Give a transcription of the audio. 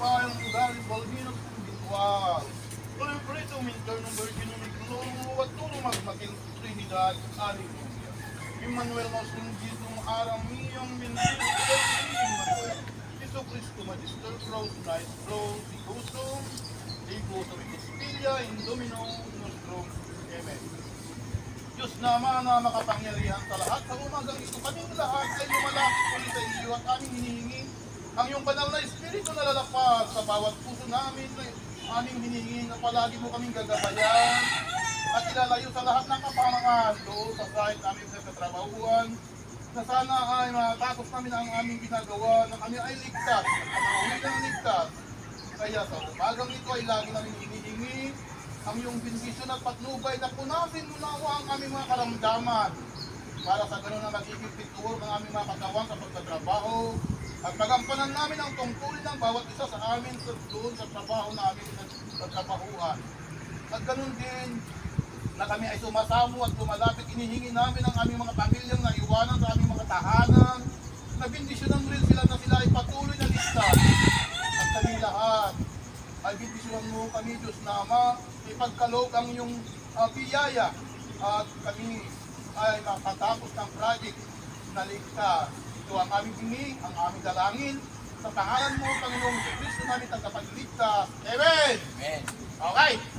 Payang ugali, balbino, individual. Kung preso minter ng Virgin Unigloro at tulong magmating Trinidad, Hallelujah. Emmanuel Masunggit ng arang miyang mindir, Emmanuel. Iso Cristo Magister, Cross, Nice, Cross, Iguso, Iguso, Iguspilla, Indomino, Nostrum, Amen. Diyos naman na makapangyarihan sa lahat. Sa umagang ito, kaming lahat ay lumalapit kami sa iyo at aming hinihingi ang iyong banal na Espiritu na lalapag sa bawat puso namin. Aming hinihingi na palagi mo kaming gagabayan at ilalayo sa lahat ng kapamangan doon sa site namin sa katrabahuan na sana ay matapos namin ang aming ginagawa na kami ay ligtas at makauwi ng ligtas. Kaya sa umagang ito ay lagi namin hinihingi ang iyong bendisyon at patnubay na punasin mo na ang aming mga karamdaman para sa ganun na magiging pituor ng aming mga katawan sa pagtatrabaho at magampanan namin ang tungkulin ng bawat isa sa amin sa doon sa trabaho namin sa pagtrabahuan. At ganun din na kami ay sumasamo at lumalapit, inihingi namin ang aming mga pamilyang naiwanan sa aming mga tahanan, na bendisyonan mo rin sila na sila ay patuloy na ligtas at kami lahat ay bibisuhan mo kami, Diyos na Ama, ipagkalog ang iyong ah, biyaya at kami ay makatapos ng project na ligtas. Ito ang aming hingi, ang aming dalangin. Sa pangalan mo, Panginoong Kristo namin tagapagligtas. Amen! Amen. Okay!